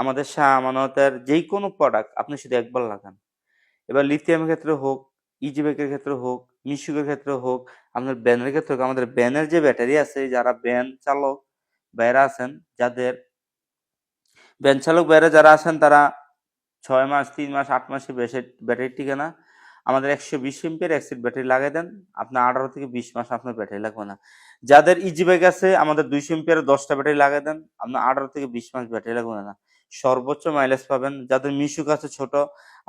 আমাদের শাহ আমানতের যেই কোনো প্রোডাক্ট আপনি শুধু একবার লাগান। এবার লিথিয়ামের ক্ষেত্রে হোক ইজিবেকের ক্ষেত্রে হোক, মিশুকের ক্ষেত্রে হোক, আপনার ব্যানের ক্ষেত্রে হোক, আমাদের ব্যানের যে ব্যাটারি আছে, যারা ব্যান চালক বাইরা আছেন, যাদের ব্যান চালক বাইরে যারা আছেন, তারা ছয় মাস, তিন মাস, আট মাসে বেশি ব্যাটারি টিকে না। আমাদের একশো বিশ এমপির অ্যাক্সিড ব্যাটারি লাগাই দেন, আপনার আঠারো থেকে বিশ মাস আপনার ব্যাটারি লাগবে না। যাদের ইজি বাইক আছে, আমাদের দুইশো এমপিয়ার দশটা ব্যাটারি লাগাই দেন, আপনার আঠারো থেকে বিশ মাস ব্যাটারি লাগবে না। সর্বোচ্চ মাইলেজ পাবেন। যাদের মিশুক আছে ছোট,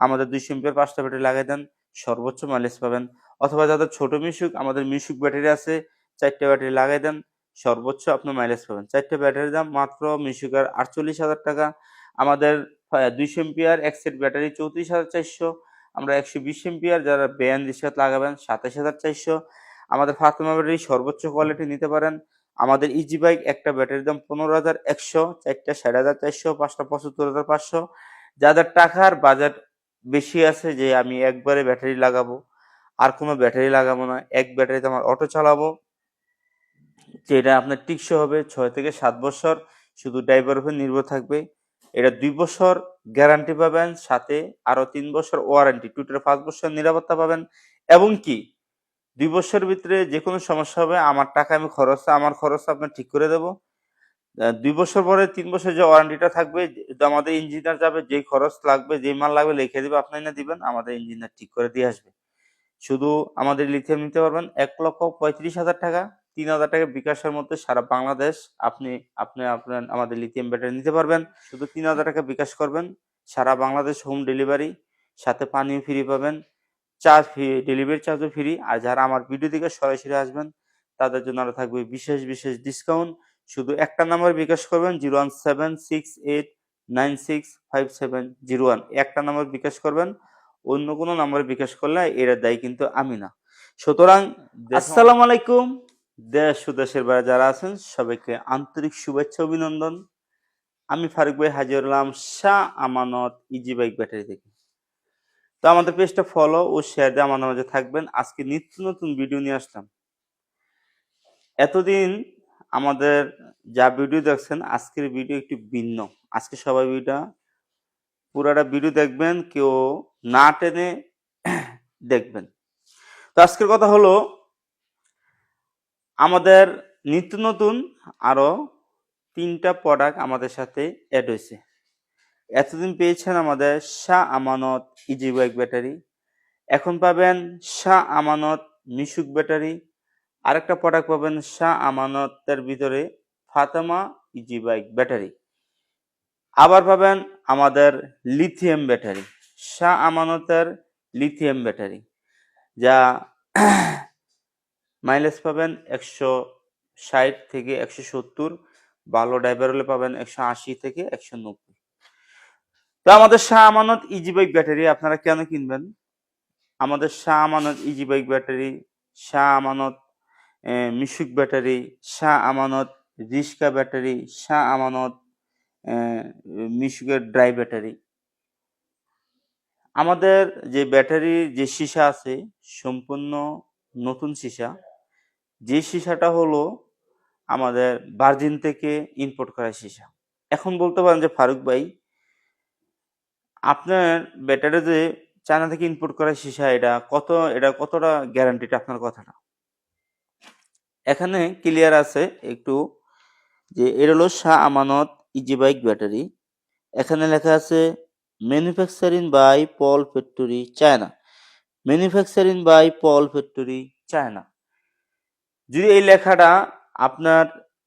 আমাদের দুইশো এমপিয়ার পাঁচটা ব্যাটারি লাগাই দেন, সর্বোচ্চ মাইলেজ পাবেন। অথবা যাদের ছোট মিশুক, আমাদের মিশুক ব্যাটারি আছে, চারটে ব্যাটারি লাগাই দেন, সর্বোচ্চ আপনি মাইলেজ পাবেন। চারটে ব্যাটারির দাম মাত্র মিশুকের আটচল্লিশ হাজার টাকা। আমাদের দুইশো এমপিয়ার এক সেট ব্যাটারি চৌত্রিশ হাজার চারশো। আমরা একশো বিশ এমপিয়ার যারা ব্যান রিসাত লাগাবেন, সাতাশ হাজার চারশো। আমাদের ফাতেমা ব্যাটারি সর্বোচ্চ কোয়ালিটি নিতে পারেন। আমাদের ইজি বাইক একটা ব্যাটারির দাম পনেরো হাজার একশো, চারটা ষাট হাজার চারশো, পাঁচটা পঁচাত্তর হাজার পাঁচশো। যাদের টাকার বাজার বেশি আছে যে আমি একবারে ব্যাটারি লাগাবো, আর কোনো ব্যাটারি লাগাবো না, এক ব্যাটারিতে আমার অটো চালাবো, যেটা আপনার টিকসো হবে ছয় থেকে সাত বছর, শুধু ড্রাইভার উপর নির্ভর থাকবে। এটা দুই বছর গ্যারান্টি পাবেন, সাথে আরও তিন বছর ওয়ারেন্টি টোটাল পাঁচ বছর নিরাপত্তা পাবেন। এবং কি? দুই বছরের ভিতরে যে কোনো সমস্যা হবে, আমার টাকা আমি খরচ, আমার খরচ আপনার ঠিক করে দেবো। দুই বছর পরে তিন বছর যে ওয়ারেন্টিটা থাকবে আমাদের ইঞ্জিনিয়ার যাবে যে খরচ লাগবে যে মাল লাগবে, লিখে দেবে, আপনি না দিবেন, আমাদের ইঞ্জিনিয়ার ঠিক করে দিয়ে আসবে। শুধু আমাদের লিথিয়াম নিতে পারবেন, এক লক্ষ পঁয়ত্রিশ হাজার টাকা, তিন হাজার টাকা বিকাশের মধ্যে সারা বাংলাদেশ আপনি আপনি, আপনার, আমাদের লিথিয়াম ব্যাটারি নিতে পারবেন। শুধু তিন হাজার টাকা বিকাশ করবেন, সারা বাংলাদেশ হোম ডেলিভারি সাথে পানিও ফ্রি পাবেন। চার্জ ফ্রি ডেলিভারি চার্জও ফ্রি আর যারা আমার ভিডিও থেকে সরাসরি আসবেন তাদের জন্য আরও থাকবে বিশেষ বিশেষ ডিসকাউন্ট শুধু একটা নাম্বার বিকাশ করবেন zero one seven six eight nine six five seven zero one একটা নাম্বার বিকাশ করবেন অন্য কোনো নাম্বার বিকাশ করলে এর দায়ী কিন্তু আমি না। সুতরাং আসসালামু আলাইকুম। দেশ সুদেশের বাইরে যারা আছেন সবাইকে আন্তরিক শুভেচ্ছা অভিনন্দন। আমি ফারুক ভাই হাজির হলাম Shah Amanat easy bike battery থেকে। তো আমাদের পেজটা ফলো ও শেয়ার দিয়ে আমাদের মাঝে থাকবেন। আজকে নিত্য নতুন ভিডিও নিয়ে আসলাম। এতদিন আমাদের যা ভিডিও দেখছেন, আজকের ভিডিও একটু ভিন্ন। আজকে সবাই ভিডিওটা পুরাটা ভিডিও দেখবেন, কেউ না টেনে দেখবেন। তো আজকের কথা হলো, আমাদের নিত্য নতুন আরও তিনটা প্রোডাক্ট আমাদের সাথে অ্যাড হয়েছে। এতদিন পেয়েছেন আমাদের Shah Amanat easy bike battery. এখন পাবেন শাহ আমানত মিশুক ব্যাটারি। আরেকটা প্রোডাক্ট পাবেন শাহ আমানতের ভিতরে ফাতেমা ইজি বাইক ব্যাটারি। আবার পাবেন আমাদের লিথিয়াম ব্যাটারি, শাহ আমানতের লিথিয়াম ব্যাটারি, যা মাইলেজ পাবেন একশো ষাট থেকে একশো সত্তর, ভালো ড্রাইভার হলে পাবেন একশো আশি থেকে একশো নব্বই। তো আমাদের Shah Amanat easy bike battery আপনারা কেন কিনবেন? আমাদের Shah Amanat easy bike battery Shah Amanat মিশুক ব্যাটারি শাহ আমানত রিস্কা battery Shah Amanat মিশুকের dry battery আমাদের যে ব্যাটারির যে সীসা আছে, সম্পূর্ণ নতুন সীসা। যে সীসাটা হলো আমাদের বার্জিন থেকে ইম্পোর্ট করা সীসা। এখন বলতে পারেন যে ফারুক ভাই আপনার ব্যাটারি যে চায়না থেকে ইম্পোর্ট করা সীসা এটা কত, এটা কতটা গ্যারান্টিটা আপনার কথাটা? এখানে ক্লিয়ার আছে একটু যে এর হলো Shah Amanat easy bike battery এখানে লেখা আছে manufacturing by Paul factory China manufacturing by Paul factory China যদি এই লেখাটা আপনার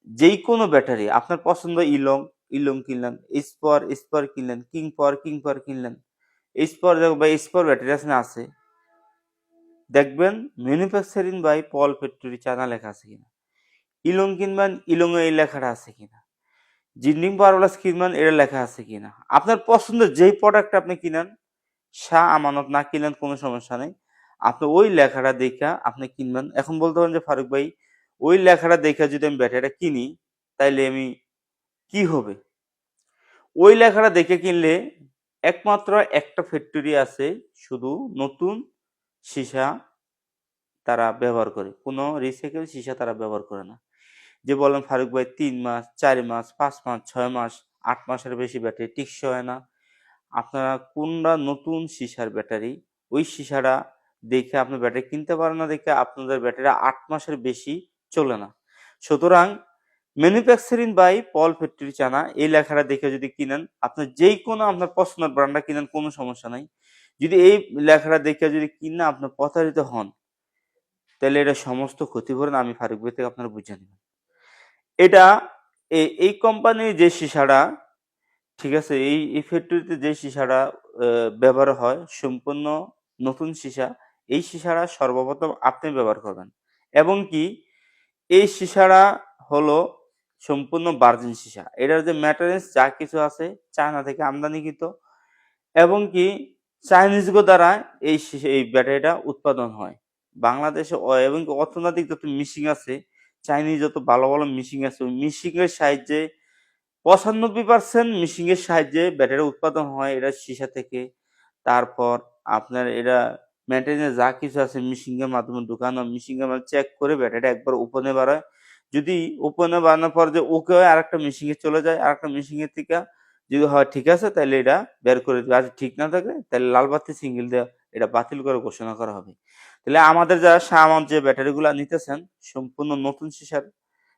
যেই কোনো ব্যাটারি আপনার পছন্দ ইলং ইলং কিনলেন, স্পর স্পর কিনলেন, কিং পর কিং পর কিনলেন। স্পর বা স্পর ব্যাটারি আছে দেখবেন manufacturing by Paul factory China লেখা আছে কিনা? ইলং কিনবেন ইলং এই লেখাটা আছে কিনা? জিন্ডিং পাওয়ারওয়ালাস কিনবেন, এটা লেখা আছে কিনা? আপনার পছন্দের যেই প্রোডাক্ট আপনি কিনেন, শাহ আমানত না কিনেন, কোনো সমস্যা নেই। আপনি ওই লেখাটা দেখা আপনি কিনবেন। এখন বলতে পারেন যে ফারুক ভাই, ওই লেখাটা দেখে যদি আমি ব্যাটারিটা কিনি, তাইলে আমি কি হবে? ওই লেখাটা দেখে কিনলে একমাত্র একটা ফ্যাক্টরি আছে, শুধু নতুন সীসা তারা ব্যবহার করে। কোনো রিসাইকেল সীসা তারা ব্যবহার করে না। যে বলেন ফারুক ভাই তিন মাস, চার মাস, পাঁচ মাস, ছয় মাস, আট মাসের বেশি ব্যাটারি টিকসই হয় না। আপনারা কোনটা নতুন সিসার ব্যাটারি, ওই সীসাটা দেখে আপনি ব্যাটারি কিনতে পারেন না দেখে আপনাদের ব্যাটারি আট মাসের বেশি চলে না। সুতরাং manufacturing by Paul factory China এই লেখাটা দেখে যদি কিনেন আপনি যেই কোনো আপনার পছন্দের ব্র্যান্ডটা কিনেন, কোনো সমস্যা নাই। যদি এই লেখাটা দেখে যদি কিনে আপনার প্রতারিত হন, তাহলে এটা সমস্ত ক্ষতিপূরণ আমি ফারুক ভাই থেকে আপনারা বুঝে নেবেন। এটা এই কোম্পানির যে সিসাটা, ঠিক আছে, এই এই ফ্যাক্টরিতে যে সিসাটা ব্যবহার হয়, সম্পূর্ণ নতুন সিসা, এই সিসাটা সর্বপ্রথম আপনি ব্যবহার করবেন। এবং কি, এই সিসাটা হলো সম্পূর্ণ ভার্জিন সীসা। এটার যে ম্যাটারেন্স যা কিছু আছে চায়না থেকে আমদানিকৃত এবং কি চাইনিজগো দ্বারা এই এই ব্যাটারিটা উৎপাদন হয়। বাংলাদেশে এবং অর্থনৈতিক যত মিশিং আছে চাইনিজ যত ভালো ভালো মিশিং আছে, ওই মিশিং এর সাহায্যে পঁচানব্বই পার্সেন্ট মিশিং এর সাহায্যে ব্যাটারি উৎপাদন হয় এটা সীসা থেকে। তারপর আপনার এটা মেনটেন্যান্স যা কিছু আছে মিশিং এর মাধ্যমে ঢুকানো মিশিং এর মাধ্যমে চেক করে ব্যাটারিটা একবার ওপেনে বাড়ায় যদি ওপেনে বানানোর পর যে ওকে আরেকটা মিশিং এ চলে যায়, আরেকটা মিশিং এর থেকে যদি হয় ঠিক আছে, তাহলে এটা বের করে দিবে। আর ঠিক না থাকে, তাহলে লাল বাতি সিঙ্গেল দেওয়া এটা বাতিল করে ঘোষণা করা হবে। তাহলে আমাদের যারা সামান যে ব্যাটারিগুলো নিতেছেন, সম্পূর্ণ নতুন সিসার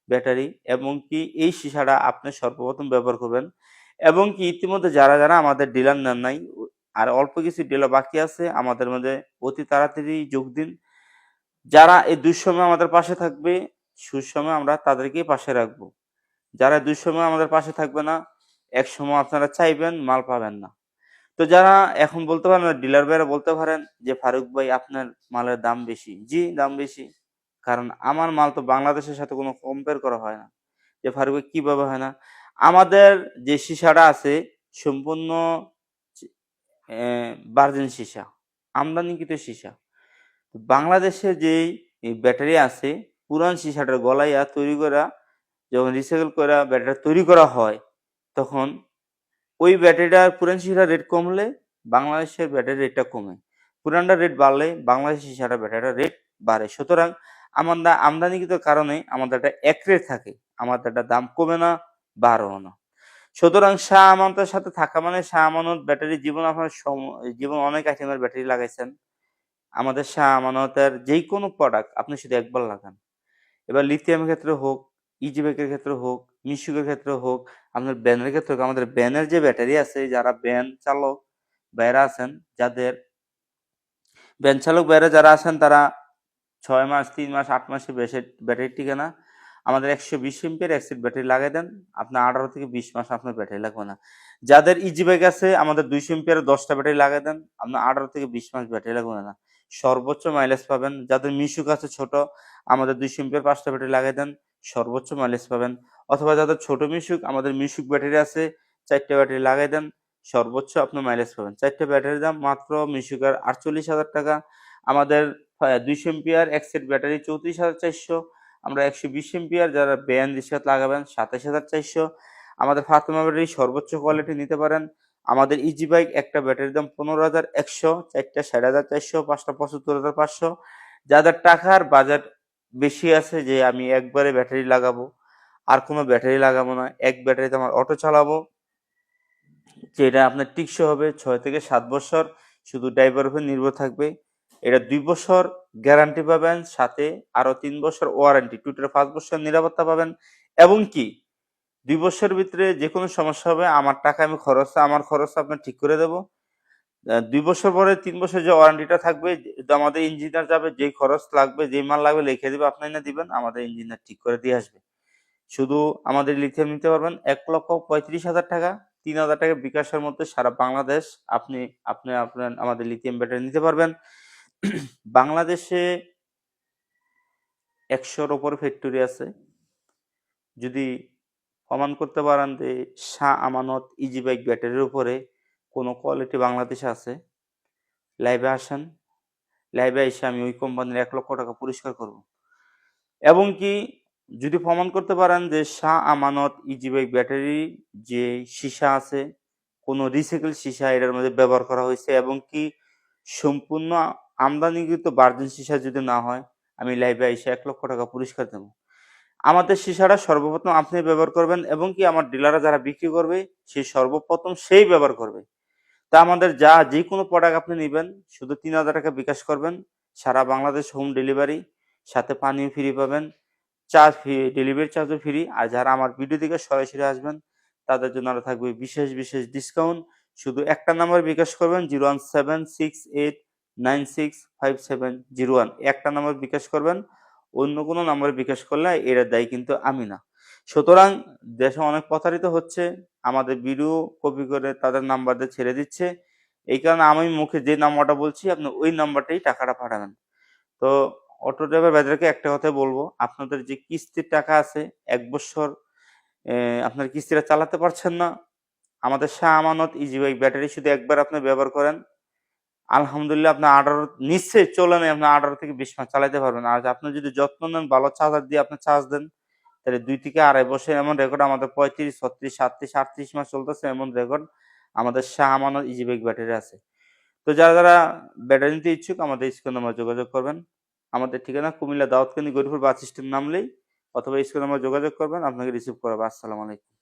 ব্যাটারি এবং কি এই সিসাটা আপনি সর্বপ্রথম ব্যবহার করবেন এবং কি ইতিমধ্যে যারা যারা আমাদের ডিলার নেন নাই, আর অল্প কিছু ডিলার বাকি আছে, আমাদের মধ্যে অতি তাড়াতাড়ি যোগ দিন। যারা এই দুঃসময় আমাদের পাশে থাকবে সুসময় আমরা তাদেরকেই পাশে রাখব। যারা দুঃসময় আমাদের পাশে থাকবে না এক সময় আপনারা চাইবেন, মাল পাবেন না। তো যারা এখন বলতে পারেন ডিলার ভাইরা বলতে পারেন যে, ফারুক ভাই, আপনার মালের দাম বেশি। জি, দাম বেশি। কারণ আমার মাল তো বাংলাদেশের সাথে কোনো কম্পেয়ার করা হয় না। যে, ফারুক ভাই, কীভাবে হয় না? আমাদের যে, সীসাটা আছে, সম্পূর্ণ ভার্জিন সীসা, আমদানিকৃত সীসা। বাংলাদেশে যেই ব্যাটারি আছে পুরান সীসাটার গলাইয়া তৈরি করা, যখন রিসাইকেল করা ব্যাটারি তৈরি করা হয়, তখন ওই ব্যাটারিটার পুরান সীসার রেট কমলে বাংলাদেশের ব্যাটারি রেটটা কমে। পুরানটা রেট বাড়লে বাংলাদেশ সীসাটা ব্যাটারিটার রেট বাড়ে। সুতরাং আমাদের আমদানিকৃত কারণে আমাদের একটা এক রেট থাকে, আমাদের একটা দাম কমে না, বাড়েও না। সুতরাং শাহ আমানতের সাথে থাকা মানে শাহ আমানত ব্যাটারি জীবন আপনার জীবন অনেক আইটেমের ব্যাটারি লাগাইছেন। আমাদের শাহ আমানতের যে কোনো প্রোডাক্ট আপনি শুধু একবার লাগান। এবার লিথিয়ামের ক্ষেত্রে হোক ইজিবেকের ক্ষেত্রে হোক, মিশুকের ক্ষেত্রে হোক, আপনার ব্যানের ক্ষেত্রে হোক, আমাদের ব্যানের যে ব্যাটারি আছে, যারা ব্যান চালক বাইরা আছেন, যাদের ব্যান চালক বাইরে যারা আছেন, তারা ছয় মাস, তিন মাস, আট মাসে বেশি ব্যাটারি টিকে না আমাদের একশো বিশ এমপিয়ার অ্যাক্সিড ব্যাটারি লাগাই দেন। আপনার আঠারো থেকে বিশ মাস আপনার ব্যাটারি লাগবে না। যাদের ইজি বাইক আছে, আমাদের দুইশো এমপিয়ার দশটা ব্যাটারি লাগাই দেন। আপনার আঠারো থেকে বিশ মাস ব্যাটারি লাগবে না। সর্বোচ্চ মাইলেজ পাবেন। যাদের মিশুক আছে ছোট, আমাদের দুইশো এমপিয়ার পাঁচটা ব্যাটারি লাগাই দেন। সর্বোচ্চ মাইলেজ পাবেন। অথবা যাদের ছোট মিশুক, আমাদের মিশুক ব্যাটারি আছে, চারটে ব্যাটারি লাগাই দেন। সর্বোচ্চ আপনার মাইলেজ পাবেন। চারটে ব্যাটারির দাম মাত্র মিশুকের আটচল্লিশ হাজার টাকা। আমাদের দুইশো এমপিয়ার এক সেট ব্যাটারি চৌত্রিশ হাজার চারশো। আমরা একশো বিশ এমপিয়ার যারা ব্যান রিসাত লাগাবেন সাতাশ হাজার চারশো। আমাদের ফাতেমা ব্যাটারি সর্বোচ্চ কোয়ালিটি নিতে পারেন। আমাদের ইজি বাইক একটা ব্যাটারির দাম পনেরো হাজার একশো, চারটা ষাট হাজার চারশো, পাঁচটা পঁচাত্তর হাজার পাঁচশো। যাদের টাকার বাজেট বেশি আছে যে আমি একবারে ব্যাটারি লাগাবো, আর কোনো ব্যাটারি লাগাবো না, এক ব্যাটারিতে আমার অটো চালাবো, যেটা আপনার টিকসই হবে ছয় থেকে সাত বছর। শুধু ড্রাইভার উপর নির্ভর থাকবে। এটা দুই বছর গ্যারান্টি পাবেন, সাথে আরও তিন বছর ওয়ারেন্টি টোটাল পাঁচ বছর নিরাপত্তা পাবেন এবং কি? দুই বছরের ভিতরে যে কোনো সমস্যা হবে, আমার টাকা আমি খরচ, আমার খরচ আপনার ঠিক করে দেবো। দুই বছর পরে তিন বছর যে ওয়ারেন্টিটা থাকবে যে আমাদের ইঞ্জিনিয়ার যাবে, যে খরচ লাগবে যেই মাল লাগবে, লিখে দিবে, আপনি না দিবেন, আমাদের ইঞ্জিনিয়ার ঠিক করে দিয়ে আসবে। শুধু আমাদের লিথিয়াম নিতে পারবেন, এক লক্ষ পঁয়ত্রিশ হাজার টাকা, তিন হাজার টাকা বিকাশের মধ্যে সারা বাংলাদেশ আপনি আপনি, আপনার, আমাদের লিথিয়াম ব্যাটারি নিতে পারবেন। বাংলাদেশে একশোর ওপর ফ্যাক্টরি আছে। যদি প্রমাণ করতে পারেন যে শাহ আমানত ইজি বাইক ব্যাটারির উপরে কোনো কোয়ালিটি বাংলাদেশে আছে? লাইভে আসেন। লাইভে এসে আমি ওই কোম্পানির এক লক্ষ টাকা পুরস্কার করব। এবং কি যদি প্রমাণ করতে পারেন যে Shah Amanat easy bike battery যে সীসা আছে, কোনো রিসাইকেল সীসা এটার মধ্যে ব্যবহার করা হয়েছে এবং কি সম্পূর্ণ আমদানিকৃত ভার্জিন সীসা যদি না হয়, আমি লাইভে এসে এক লক্ষ টাকা পুরস্কার দেবো। আমাদের সীসাটা সর্বপ্রথম আপনি ব্যবহার করবেন এবং কি আমার ডিলাররা যারা বিক্রি করবে সেই সর্বপ্রথম সেই ব্যবহার করবে। তা আমাদের যা যে কোনো প্রোডাক্ট আপনি নেবেন, শুধু তিন হাজার টাকা বিকাশ করবেন, সারা বাংলাদেশ হোম ডেলিভারি সাথে পানিও ফ্রি পাবেন চার্জ ফ্রি ডেলিভারি চার্জও ফ্রি আর যারা আমার ভিডিও থেকে সরাসরি আসবেন, তাদের জন্য আরও থাকবে বিশেষ বিশেষ ডিসকাউন্ট শুধু একটা নাম্বার বিকাশ করবেন zero one seven six eight nine six five seven একটা নাম্বার বিকাশ করবেন, অন্য কোনো নাম্বার বিকাশ করলে এর দায়ী কিন্তু আমি না। সুতরাং দেশে অনেক প্রতারিত হচ্ছে, আমাদের ভিডিও কপি করে তাদের নাম্বার ছেড়ে দিচ্ছে। এই কারণে আমি মুখে যে নাম্বারটা বলছি, আপনি ওই নাম্বারটাই টাকাটা পাঠাবেন। তো অটো ড্রাইভার বাজারকে একটা কথা বলব, আপনাদের যে কিস্তির টাকা আছে, এক বছর আপনার কিস্তিটা চালাতে পারছেন না। আমাদের Shah Amanat easy bike battery শুধু একবার আপনি ব্যবহার করেন আলহামদুলিল্লাহ আপনার আঠারো নিশ্চয়ই চলে নেই আপনার আঠারো থেকে বিশ মাস চালাতে পারবেন। আর আপনি যদি যত্ন নেন, ভালো চার্জার দিয়ে আপনি চার্জ দেন, তাহলে দুই থেকে আড়াই বছর এমন রেকর্ড আমাদের পঁয়ত্রিশ, ছত্রিশ, সাতত্রিশ, আটত্রিশ মাস চলতেছে এমন রেকর্ড আমাদের শাহ আমানত ইজি ব্যাটারি আছে। তো যারা যারা ব্যাটারি নিতে ইচ্ছুক, আমাদের স্ক্রিন নাম্বার যোগাযোগ করবেন। আমাদের ঠিকানা কুমিল্লা দাউদকান্দি গরিপুর বাস স্ট্যান্ড নামলেই অথবা স্ক্রিন নাম্বার যোগাযোগ করবেন, আপনাকে রিসিভ করাবো। আসসালামু আলাইকুম।